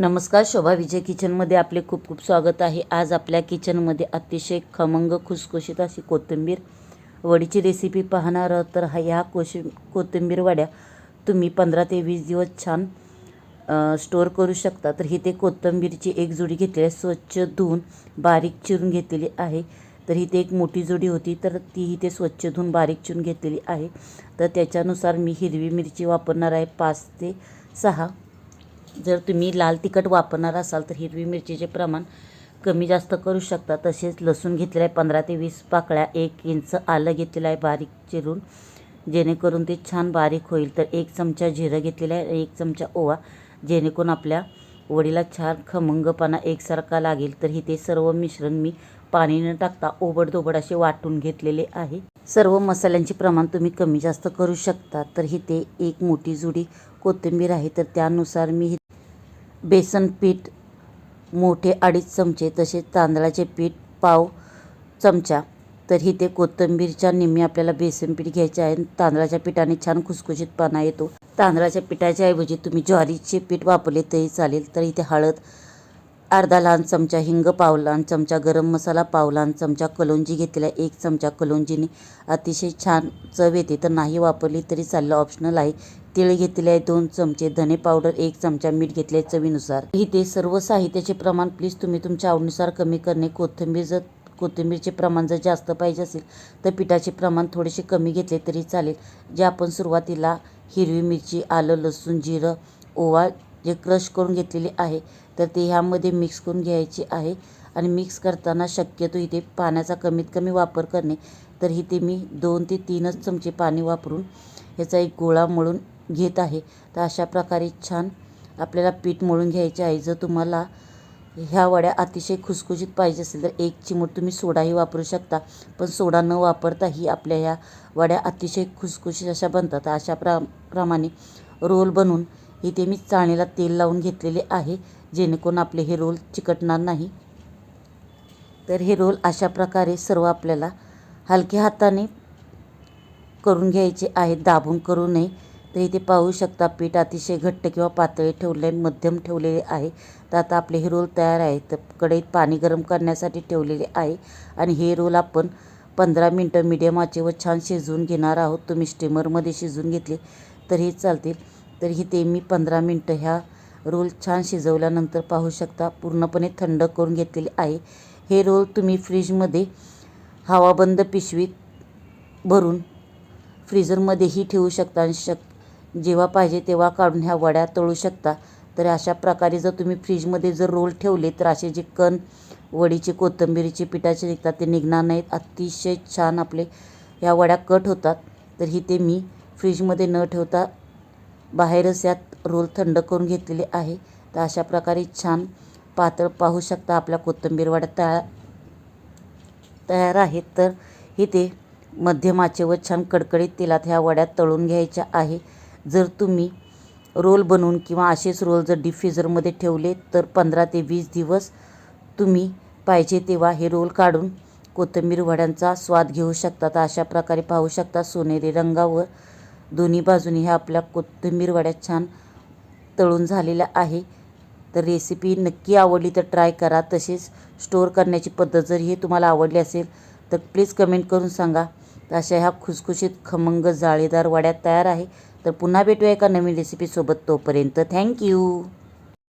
नमस्कार शोभा विजय किचनमध्ये आपले खूप खूप स्वागत आहे. आज आपल्या किचनमध्ये अतिशय खमंग खुसखुशीत अशी कोथिंबीर वडीची रेसिपी पाहणार आहोत. तर हा ह्या कोशि कोथिंबीर वड्या तुम्ही पंधरा ते वीस दिवस छान स्टोअर करू शकता. तर इथे कोथिंबीरची एक जोडी घेतलेली आहे. स्वच्छ धुवून बारीक चिरून घेतलेली आहे. तर इथे एक मोठी जोडी होती तर ती इथे स्वच्छ धुवून बारीक चिरून घेतलेली आहे. तर त्याच्यानुसार मी हिरवी मिरची वापरणार आहे पाच ते सहा. जर तुम्ही लाल तिखट वापरणार असाल तर हिरवी मिरचीचे प्रमाण कमी जास्त करू शकता. तसेच लसूण घेतलेलं आहे पंधरा ते वीस पाकळ्या एक इंच आलं घेतलेलं आहे बारीक चिरून. जेणेकरून ते छान बारीक होईल. तर एक चमचा जिरं घेतलेलं आहे एक चमचा ओवा. जेणेकरून आपल्या वडीला छान खमंगपणा एकसारखा लागेल. तर ते सर्व मिश्रण मी पाणी न टाकता ओबडधोबड असे वाटून घेतलेले आहे. सर्व मसाल्यांचे प्रमाण तुम्ही कमी जास्त करू शकता. तर इथे एक मोठी जुडी कोथिंबीर आहे. तर त्यानुसार मी बेसन पीठ मोठे अडीच चमचे तसेच तांदळाचे पीठ पाव चमचा. तर इथे कोथिंबीरच्या निम्मी आपल्याला बेसन पीठ घ्यायचे आहे. तांदळाच्या पिठाने छान खुसखुशीतपणा येतो. तांदळाच्या पिठाच्या ऐवजी तुम्ही ज्वारीचे पीठ वापरले तरी चालेल. तर इथे हळद अर्धा लहान चमचा हिंग पावला चमचा गरम मसाला पावला चमचा कलोंजी घेतलेला आहे एक चमचा कलोंजीने अतिशय छान चव येते. तर नाही वापरली तरी चाललं. ऑप्शनल आहे. तिळ घेतले आहे दोन चमचे धने पावडर एक चमचा मीठ घेतले आहे चवीनुसार. इथे सर्व साहित्याचे प्रमाण प्लीज तुम्ही तुमच्या आवडीनुसार कमी करणे. कोथिंबीर जर कोथिंबीरचे प्रमाण जर जास्त पाहिजे असेल तर पिठाचे प्रमाण थोडेसे कमी घेतले तरी चालेल. जे आपण सुरुवातीला हिरवी मिरची आलं लसूण जिरं ओवा जे क्रश करून घेतलेली आहे तर ते ह्यामध्ये मिक्स करून घ्यायचे आहे. आणि मिक्स करताना शक्यतो इथे पाण्याचा कमीत कमी वापर करणे. तर इथे मी दोन ते तीनच चमचे पाणी वापरून ह्याचा एक गोळा मळून घेत आहे. तर अशा प्रकारे छान आपल्याला पीठ मळून घ्यायचे आहे. जर तुम्हाला ह्या वड्या अतिशय खुसखुशीत पाहिजे असेल तर एक चिमूट तुम्ही सोडाही वापरू शकता. पण सोडा न वापरताही आपल्या ह्या वड्या अतिशय खुसखुशीत अशा बनतात. अशा प्रा प्रमाणे रोल बनवून इथे मी चाळणीला तेल लावून घेतलेले आहे जेणेकरून आपले हे रोल चिकटणार नाही. तर हे रोल अशा प्रकारे सर्व आपल्याला हलक्या हाताने करून घ्यायचे आहेत दाबून करू नये. तर इथे पाहू शकता पीठ अतिशय घट्ट किंवा पातळी ठेवले मध्यम ठेवलेले आहे. तर आता आपले हे रोल तयार आहे तर कढईत पाणी गरम करण्यासाठी ठेवलेले आहे. आणि हे रोल आपण पंधरा मिनटं मिडियम आचेवर छान शिजवून घेणार आहोत. तुम्ही स्टीमरमध्ये शिजवून घेतले तरीही चालतील. तर इथे मी पंधरा मिनटं ह्या रोल छान शिजवल्यानंतर पाहू शकता. पूर्णपणे थंड करून घेतलेले आहे. हे रोल तुम्ही फ्रीजमध्ये हवाबंद पिशवीत भरून फ्रीजरमध्येही ठेवू शकता आणि शक जेव्हा पाहिजे तेव्हा काढून ह्या वड्या तळू शकता. तर अशा प्रकारे जर तुम्ही फ्रीजमध्ये जर रोल ठेवले तर असे जे कण वडीचे कोथिंबिरीचे पिठाचे निघतात ते निघणार नाहीत. अतिशय छान आपले ह्या वड्या कट होतात. तर ही ते मी फ्रीजमध्ये न ठेवता बाहेरच यात रोल थंड करून घेतलेले आहे. तर अशा प्रकारे छान पातळ पाहू शकता आपल्या कोथिंबीर तया तयार तयार आहेत. तर इथे मध्यम आचेवर छान कडकडीत तेलात ह्या वड्या तळून घ्यायच्या आहे. जर तुम्ही रोल बनवून किंवा असेच रोल जर डीप फ्रीझरमध्ये ठेवले तर पंधरा ते वीस दिवस तुम्ही पाहिजे तेव्हा हे रोल काढून कोथिंबीर वड्यांचा स्वाद घेऊ शकता. तर अशा प्रकारे पाहू शकता सोनेरी रंगावर दोन्ही बाजूनी ह्या आपल्या कोथिंबीर वड्या छान तळून झालेल्या आहे. तर रेसिपी नक्की आवडली तर ट्राय करा. तसेच स्टोअर करण्याची पद्धत जर ही तुम्हाला आवडली असेल तर प्लीज कमेंट करून सांगा. तर अशा ह्या खुसखुशीत खमंग जाळीदार वड्या तयार आहे. तर पुन्हा भेटूया एका नवीन रेसिपीसोबत तोपर्यंत. थँक्यू